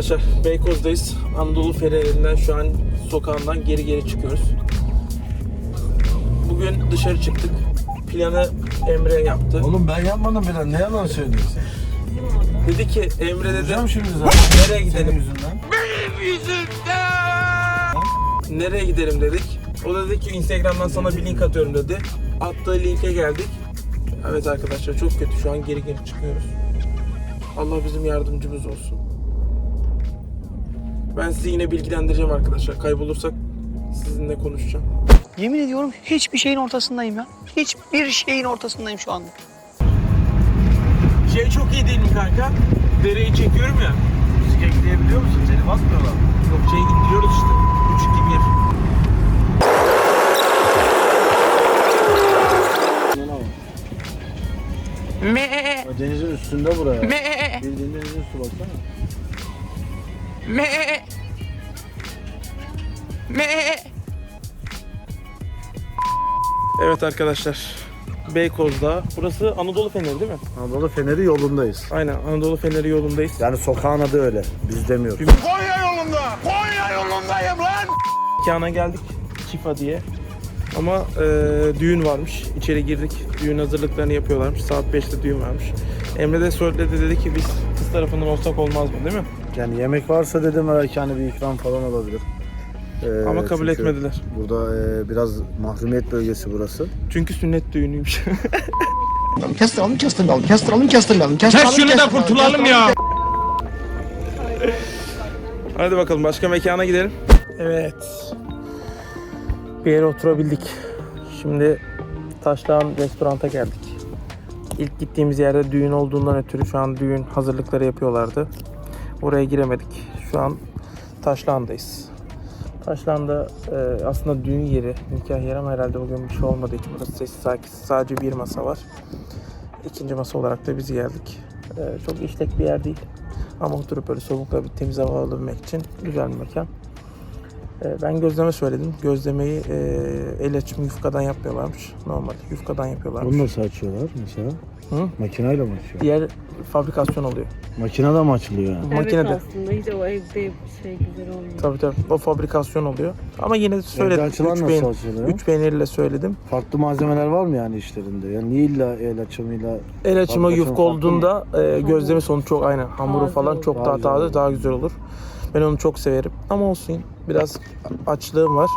Arkadaşlar Beykoz'dayız. Anadolu Ferelerinden şu an sokağından geri geri çıkıyoruz. Bugün dışarı çıktık. Planı Emre yaptı. Oğlum ben yapmadım bile. Ne yalan söylüyorsun? Dedi ki Emre dedi Vuracağım şimdi zaten. nereye gidelim? Senin yüzünden. Nereye gidelim dedik. O da dedi ki Instagram'dan sana bir link atıyorum dedi. Attığı linke geldik. Evet arkadaşlar çok kötü şu an geri geri çıkıyoruz. Allah bizim yardımcımız olsun. Ben sizi yine bilgilendireceğim arkadaşlar. Kaybolursak sizinle konuşacağım. Yemin ediyorum hiçbir şeyin ortasındayım ya. Hiçbir şeyin ortasındayım şu anda. Şey çok iyi değil mi kanka? Dereyi çekiyorum ya. Müzik ekleyebiliyor musun? Seni basmıyorlar. Yok şey indiriyoruz işte. 3 2 1. Me Denizin üstünde buraya. me Bildiğin denizin üstü baksana. Me me Evet arkadaşlar. Beykoz'da. Burası Anadolu Feneri değil mi? Anadolu Feneri yolundayız. Aynen Anadolu Feneri yolundayız. Yani sokağın adı öyle. Biz demiyoruz. Mekana geldik Çifa diye. Ama e, düğün varmış. İçeri girdik. Düğün hazırlıklarını yapıyorlarmış. Saat 5'te düğün varmış. Emre de söyledi dedi ki biz kız tarafından olsak olmaz mı değil mi? Yani yemek varsa dedim belki hani bir ikram falan olabilir. Ee, Ama kabul çünkü etmediler. Burada e, biraz mahrumiyet bölgesi burası. Çünkü sünnet düğünüymüş. Kestiralım, kestiralım, kestiralım, kestiralım, kestiralım. Kes şunu da kurtulalım ya. Hadi bakalım başka mekana gidelim. Evet. Bir yere oturabildik. Şimdi Taşlağan restoranta geldik. İlk gittiğimiz yerde düğün olduğundan ötürü şu an düğün hazırlıkları yapıyorlardı. Oraya giremedik. Şu an Taşlağan'dayız. Taşlağan'da e, aslında düğün yeri, nikah yeri ama herhalde bugün bir şey olmadığı için burası sessiz sakin. Sadece bir masa var. İkinci masa olarak da biz geldik. E, çok işlek bir yer değil. Ama oturup böyle soğukla bir temiz hava alabilmek için güzel bir mekan. Ee, Ben gözleme söyledim. Gözlemeyi e, el açımı yufkadan yapmıyorlarmış. Normal yufkadan yapıyorlarmış. Bunu nasıl açıyorlar mesela? Hı? Makineyle mi açıyor? Diğer fabrikasyon oluyor. Makinede mi açılıyor yani? Makinede. Evet aslında hiç o evde şey güzel olmuyor. Tabii tabii. O fabrikasyon oluyor. Ama yine de söyledim. Evde açılan Üç, nasıl peyn açılıyor? üç peynirle söyledim. Farklı malzemeler var mı yani işlerinde? Yani niye illa el açımıyla El açımı Fabrikasyon yufka farklı olduğunda e, gözleme sonu çok aynı. Hamuru Taze falan olur. çok Daha daha güzel taze, olur. daha güzel olur. Ben onu çok severim. Ama olsun. Biraz açlığım var.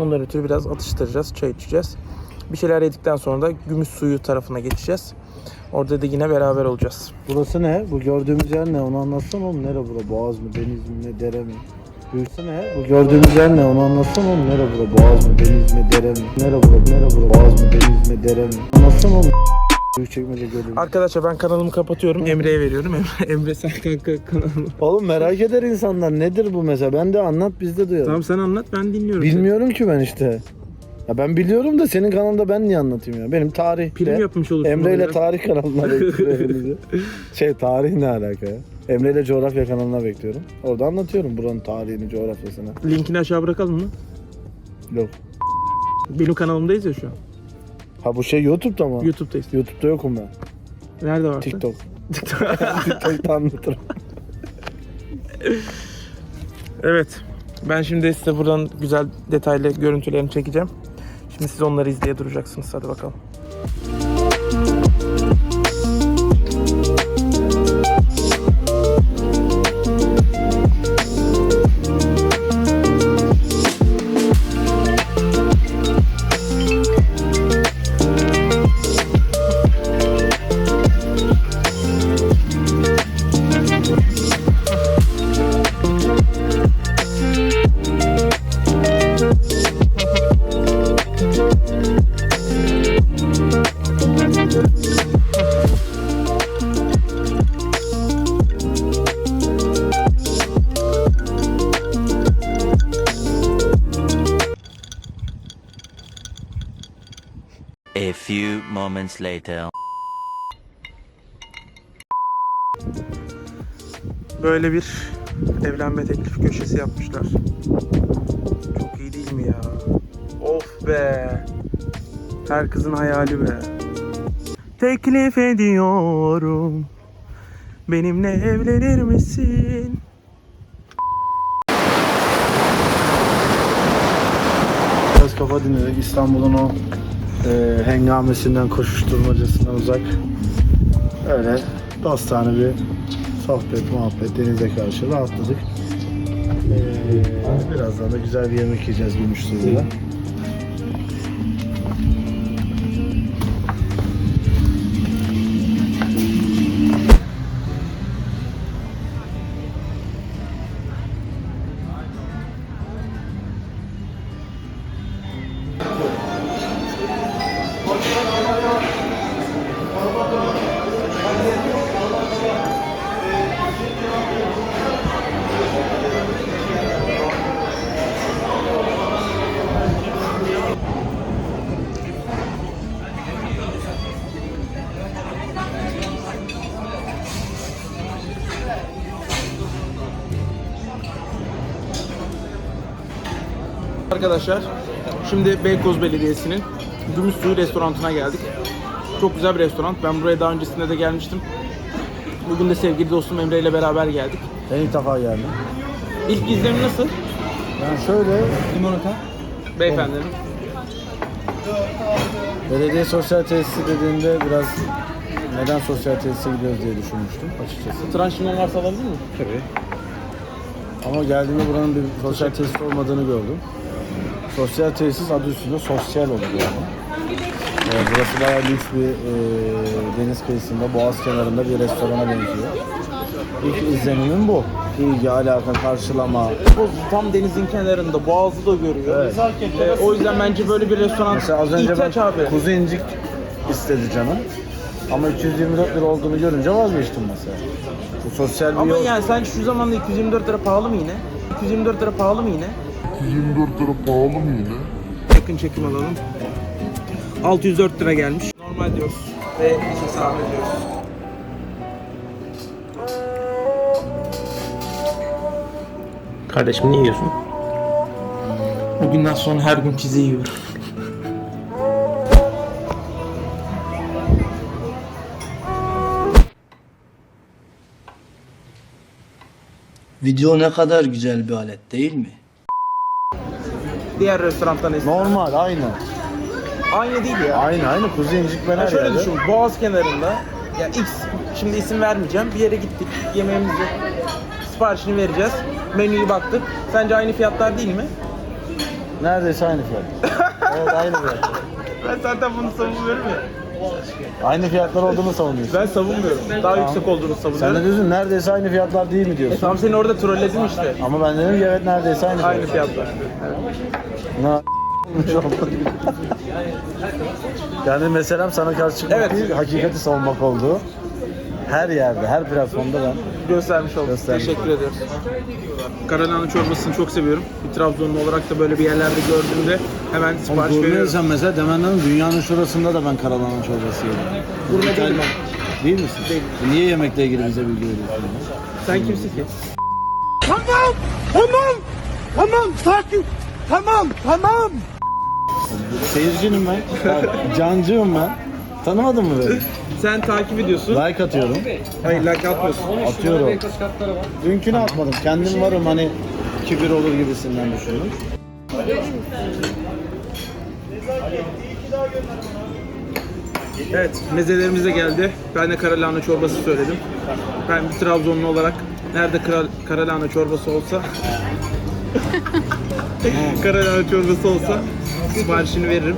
Ondan ötürü biraz atıştıracağız, çay içeceğiz. Bir şeyler yedikten sonra da gümüş suyu tarafına geçeceğiz. Orada da yine beraber olacağız. Burası ne? Bu gördüğümüz yer ne? Onu anlatsana oğlum. Nere bura? Boğaz mı? Deniz mi? Ne? Dere mi? Burası ne? Bu gördüğümüz yer ne? Onu anlatsana oğlum. Nere bura? Boğaz mı? Deniz mi? Dere mi? Nere bura? Nere bura? Boğaz mı? Deniz mi? Dere mi? Anlatsana oğlum. Büyükçekmece. Arkadaşlar ben kanalımı kapatıyorum. Emre'ye veriyorum. Emre, Emre sen kanka kanalını. Oğlum merak eder insanlar. Nedir bu mesela? Ben de anlat biz de duyalım. Tamam sen anlat ben dinliyorum. Bilmiyorum ki ben işte. Ya ben biliyorum da senin kanalında ben niye anlatayım ya? Benim tarih. Prim yapmış olursun. Emre ile oraya. tarih kanalına bekliyorum. Şey tarih ne alaka ya? Emre ile coğrafya kanalına bekliyorum. Orada anlatıyorum buranın tarihini, coğrafyasını. Linkini aşağı bırakalım mı? Yok. Benim kanalımdayız ya şu an. Ha bu şey YouTube'da mı? YouTube'dayız. YouTube'da yokum ben. Nerede var? TikTok. TikTok'ta anlatırım. Evet. Ben şimdi size buradan güzel detaylı görüntülerini çekeceğim. Şimdi siz onları izleye duracaksınız. Hadi bakalım. Moments later. Böyle bir evlenme teklif köşesi yapmışlar. Çok iyi değil mi ya? Of be. Her kızın hayali be. Teklif ediyorum. Benimle evlenir misin? Biraz kafa dinledik. İstanbul'un o e, hengamesinden, koşuşturmacasından uzak. Öyle dostane bir sohbet, muhabbet, denize karşı rahatladık. E, birazdan da güzel bir yemek yiyeceğiz Gümüşsüz'de. Arkadaşlar şimdi Beykoz Belediyesi'nin Gümüşsuyu restorantına geldik. Çok güzel bir restoran. Ben buraya daha öncesinde de gelmiştim. Bugün de sevgili dostum Emre ile beraber geldik. Ben ilk defa geldim. İlk izlenim nasıl? Yani şöyle Limonata. Beyefendinin. belediye sosyal tesisi dediğinde biraz neden sosyal tesise gidiyoruz diye düşünmüştüm açıkçası. Tıraş limon varsa alabilir miyim? Tabii. Ama geldiğimde buranın bir sosyal tesis olmadığını gördüm. Sosyal tesis adı üstünde sosyal olur yani. Ee, burası bayağı lüks bir e, deniz kıyısında, boğaz kenarında bir restorana benziyor. İlk izlenimim bu. İlgi, alaka, karşılama. Bu tam denizin kenarında, boğazı da görüyor. Evet. Ee, o yüzden bence böyle bir restoran Mesela az önce ihtiyaç ben abi. kuzu incik istedi canım. Ama 224 lira olduğunu görünce vazgeçtim mesela. Bu sosyal bir Ama yol. yani sence şu zamanda 224 lira pahalı mı yine? 224 lira pahalı mı yine? 24 lira pahalı mı yine? Yakın çekim alalım. 604 lira gelmiş. Normal diyoruz ve işe devam ediyoruz. Kardeşim ne yiyorsun? Bugünden sonra her gün çizi yiyorum. Video ne kadar güzel bir alet değil mi? Diğer restorandan eski. Normal, aynı. Aynı değil ya. Aynı, aynı. Kuzu incik ben her şöyle yerde. düşün, Boğaz kenarında ya X, şimdi isim vermeyeceğim. Bir yere gittik, yemeğimizi siparişini vereceğiz. Menüye baktık. Sence aynı fiyatlar değil mi? Neredeyse aynı fiyat. evet, aynı fiyat. Ben zaten bunu savunmuyorum ya. Aynı fiyatlar olduğunu savunuyorsun. Ben savunmuyorum. Daha yüksek olduğunu Sen de savunuyorum. diyorsun neredeyse aynı fiyatlar değil mi E diyorsun. tamam seni orada trolledim işte. Ama ben dedim ki evet neredeyse aynı fiyat. Aynı fiyatlar. Ne olmuş oldu. yani meselem sana karşı çıkmak Evet. değil, hakikati savunmak oldu. Her yerde, her platformda ben Göstermiş olduk. Göstermiş Teşekkür ediyoruz. Karalahana çorbasını çok seviyorum. Bir Trabzonlu olarak da böyle bir yerlerde gördüğümde hemen sipariş veriyorum. Gurmeysen mesela Demenler'in dünyanın şurasında da ben karalahana çorbası yedim. Gurme değilim Değil misin? Değil. Niye yemekle ilgili bize bilgi veriyorsun? Sen kimsin ki? Seyircinim ben. Cancığım ben. Tanımadın mı beni? Sen takip ediyorsun. Like atıyorum. Hayır like atmıyorsun. Atıyorum. Dünkünü atmadım. Kendim varım hani 2-1 olur gibisinden düşündüm. Evet, mezelerimiz de geldi. Ben de karalahana çorbası söyledim. Ben bir Trabzonlu olarak nerede kara, karalahana çorbası olsa karalahana çorbası olsa siparişini veririm.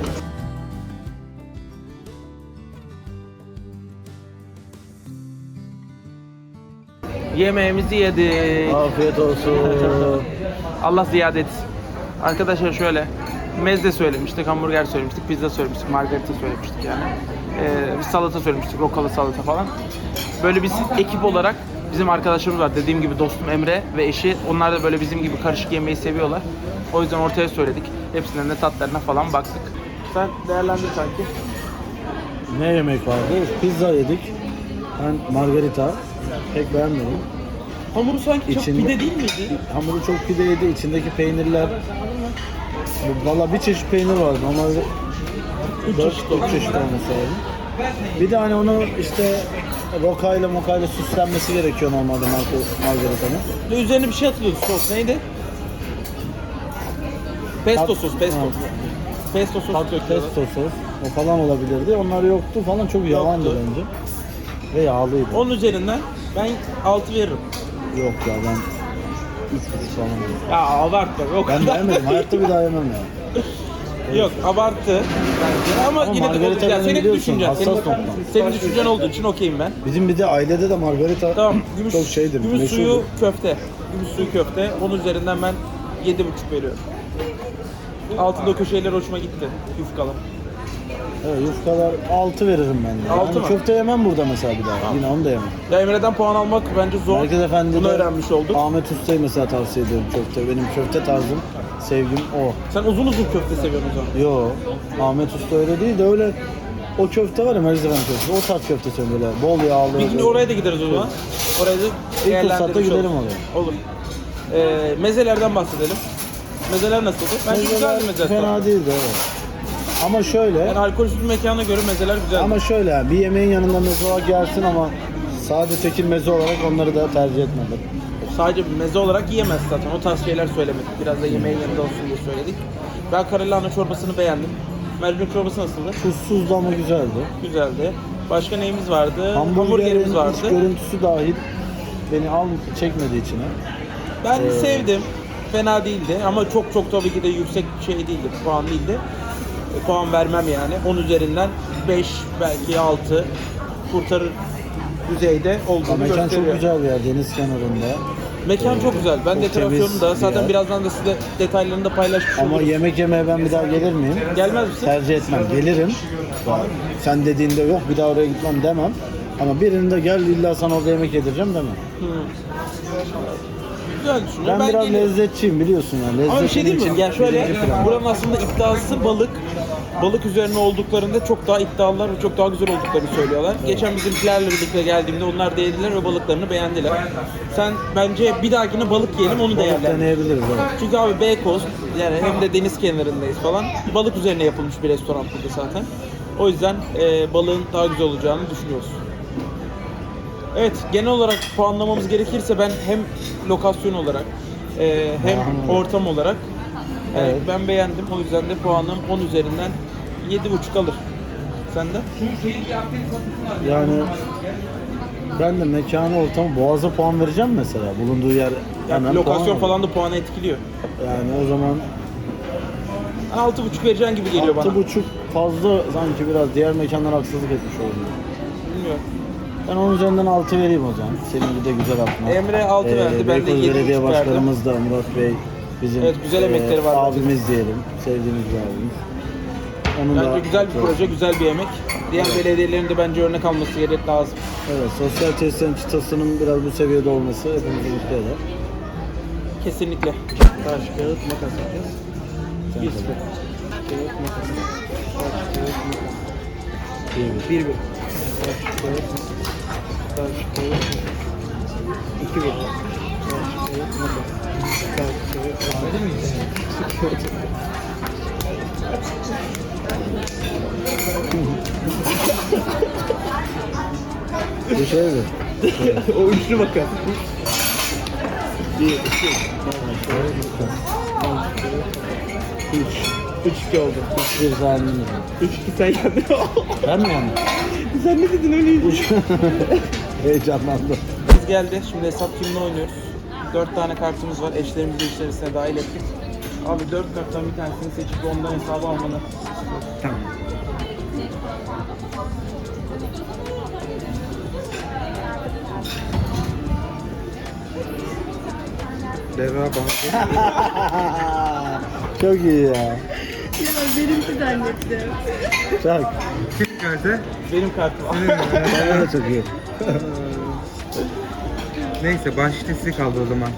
Yemeğimizi yedik. Afiyet olsun. Allah ziyade etsin. Arkadaşlar şöyle, mezde söylemiştik, hamburger söylemiştik, pizza söylemiştik, margarita söylemiştik yani. Ee, bir salata söylemiştik, rokalı salata falan. Böyle biz ekip olarak bizim arkadaşlarımız var. Dediğim gibi dostum Emre ve eşi. Onlar da böyle bizim gibi karışık yemeği seviyorlar. O yüzden ortaya söyledik. Hepsinden de tatlarına falan baktık. Sen değerlendir sanki. ne yemek vardı? Pizza yedik. Ben margarita pek beğenmedim. Hamuru sanki çok İçinde- pide değil miydi? Hamuru çok pideydi. İçindeki peynirler Valla bir çeşit peynir var. Normalde 4 çeşit, dört çeşit olması lazım. Bir de hani onu işte rokayla mokayla süslenmesi gerekiyor normalde marka- margaritanın. Ve üzerine bir şey atılıyordu sos. Neydi? Pesto sos, pesto. Ha. Pesto sos döküyorlar. pesto sos o falan olabilirdi. Onlar yoktu falan çok yavandı Yoktu. bence. Ve yağlıydı. Onun üzerinden ben 6 veririm. Yok ya ben 3,5 falan. yedim. Ya abartma. Yok. Ben beğenmedim. Hayatta bir daha yemem ya. Yok abarttı bence ama, Ama yine de margarita olur. Ya benim senin biliyorsun, düşüncen. hassas Senin, noktam. senin düşüncen olduğu için okeyim ben. Bizim bir de ailede de margarita Tamam. Gümüş, çok şeydir. gümüş meşhurdur. suyu köfte. Gümüş suyu köfte. Onun üzerinden ben 7,5 veriyorum. Altında o köşeler hoşuma gitti. Yufkalı. Evet, yufkalar 6 veririm ben de. Altı Yani mı? köfte yemem burada mesela bir daha. Yine onu da yemem. Ya Emre'den puan almak bence zor. Merkez Efendi'de Bunu öğrenmiş olduk. Ahmet Usta'yı mesela tavsiye ediyorum köfte. Benim köfte tarzım, sevgim o. Sen uzun uzun köfte seviyorsun o zaman. Yo, Ahmet Usta öyle değil de öyle o köfte var ya Merkez Efendi köftesi. O tarz köfte seviyorum böyle bol yağlı. Bir gün böyle. oraya da gideriz o zaman. Oraya da değerlendirmiş fırsatta gidelim oluruz. oraya. Olur. Ee, mezelerden bahsedelim. Mezeler nasıldı? Bence Mezeler güzeldi mezeler. Fena değildi evet. Ama şöyle, Yani alkolsüz mekana göre mezeler güzeldi. ama şöyle bir yemeğin yanında meze olarak gelsin ama sade tekil meze olarak onları da tercih etmedim. Sadece meze olarak yiyemez zaten. O tarz şeyler söylemedik. Biraz da yemeğin yanında olsun diye söyledik. Ben karalahana çorbasını beğendim. Mercimek çorbası nasıldı? Tuzsuzdu ama güzeldi. Güzeldi. Başka neyimiz vardı? Hamburgerimiz vardı. görüntüsü dahil beni al çekmedi içine. Ben Ee, sevdim. Fena değildi ama çok çok tabii ki de yüksek şey değildi. Puan değildi. Puan vermem yani. 10 üzerinden 5 belki 6 kurtarır düzeyde olduğunu mekan gösteriyor. çok güzel bir yer deniz kenarında. Mekan çok güzel. Ben Çok dekorasyonunu temiz da zaten yer. birazdan da size detaylarını da paylaşmış Ama oluruz. yemek yemeye ben bir daha gelir miyim? Gelmez misin? Tercih etmem. Gelirim. Sen dediğinde yok bir daha oraya gitmem demem. Ama birinde gel illa sana orada yemek yedireceğim demem. Güzel düşünüyorum. Ben, biraz gelirim. lezzetçiyim biliyorsun yani. Lezzet Ama bir şey değil mi? için Yani şöyle buranın aslında iddiası balık. Balık üzerine olduklarında çok daha iddialılar ve çok daha güzel olduklarını söylüyorlar. Geçen bizimkilerle birlikte geldiğimde onlar da yediler ve balıklarını beğendiler. Sen bence bir dahakine balık yiyelim onu Balık değerlendir. deneyebiliriz evet. Çünkü abi Beykoz yani hem de deniz kenarındayız falan. Balık üzerine yapılmış bir restoran burada zaten. O yüzden e, balığın daha güzel olacağını düşünüyoruz. Evet, genel olarak puanlamamız gerekirse ben hem lokasyon olarak e, hem ortam olarak e, Evet. ben beğendim. O yüzden de puanım 10 üzerinden 7,5 alır. Sen de? Yani ben de mekanı ortamı Boğaz'a puan vereceğim mesela. Bulunduğu yer Yani hemen lokasyon puan falan da puanı etkiliyor. Yani o zaman 6,5 vereceğin gibi geliyor bana. altı buçuk fazla sanki biraz diğer mekanlar haksızlık etmiş oldu. Bilmiyorum. Ben onun üzerinden 6 vereyim zaman. Senin bir de güzel aklına. Emre altı verdi, ben de Beykoz yedi Belediye buçuk verdim. Başkanımız da Murat Bey bizim Evet, güzel emekleri var bence. abimiz diyelim. Sevdiğimiz bir abimiz. Onun da Bence güzel bir proje, güzel bir yemek. Diğer belediyelerin de bence örnek alması gerek lazım. Evet, sosyal tesislerin çıtasının biraz bu seviyede olması hepimizi mutlu eder. Kesinlikle. Taş, kağıt, makas yapacağız. Bir sıfır. Kağıt, makas. Taş, kağıt, makas. Bir bir. İki bir. Bu şey mi? o üçlü makas. Bir, iki. Üç. Üç iki oldu. Bir saniye. Üç iki sen geldin. Ben mi yani? Sen ne dedin öyleydi? Heyecanlandım. Biz geldi. Şimdi hesap kimle oynuyoruz? Dört tane kartımız var. Eşlerimizi içerisine dahil ettik. Abi dört karttan bir tanesini seçip ondan hesabı almanı. Tamam. Çok iyi ya. Benimki zannettim. Çok. Benim kartım. Bana da çok iyi. Neyse size kaldı o zaman.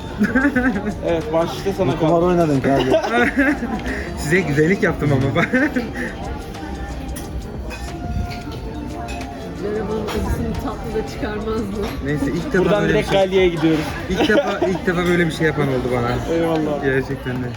evet başta sana Kumar kaldı. oynadın kardeşim. Size güzellik yaptım ama ben. Arabanın acısını tatlı da çıkarmazdı. Neyse ilk defa Buradan böyle bir direkt şey, Galliye'ye gidiyoruz. ilk defa ilk defa böyle bir şey yapan oldu bana. Eyvallah. Gerçekten de.